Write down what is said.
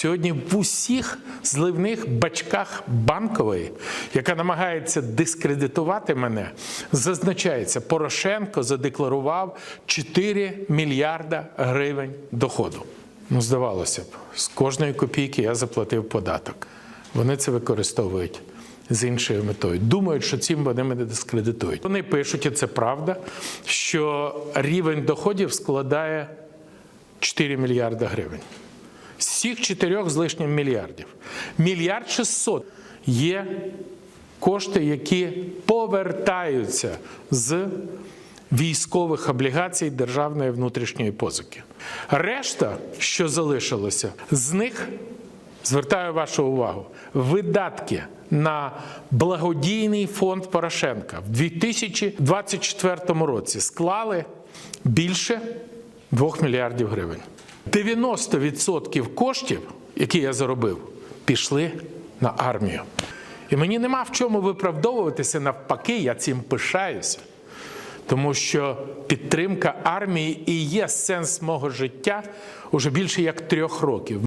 Сьогодні в усіх зливних бачках банкової, яка намагається дискредитувати мене, зазначається, Порошенко задекларував 4 мільярда гривень доходу. Ну, здавалося б, з кожної копійки я заплатив податок. Вони це використовують з іншою метою. Думають, що цим вони мене дискредитують. Вони пишуть, і це правда, що рівень доходів складає 4 мільярда гривень. Всіх 4 з лишнім мільярдів. Мільярд 600 є кошти, які повертаються з військових облігацій державної внутрішньої позики. Решта, що залишилося, з них звертаю вашу увагу, видатки на благодійний фонд Порошенка в 2024 році склали більше 2 мільярдів гривень. 90% коштів, які я заробив, пішли на армію. І мені нема в чому виправдовуватися, навпаки, я цим пишаюся. Тому що підтримка армії і є сенс мого життя уже більше як трьох років.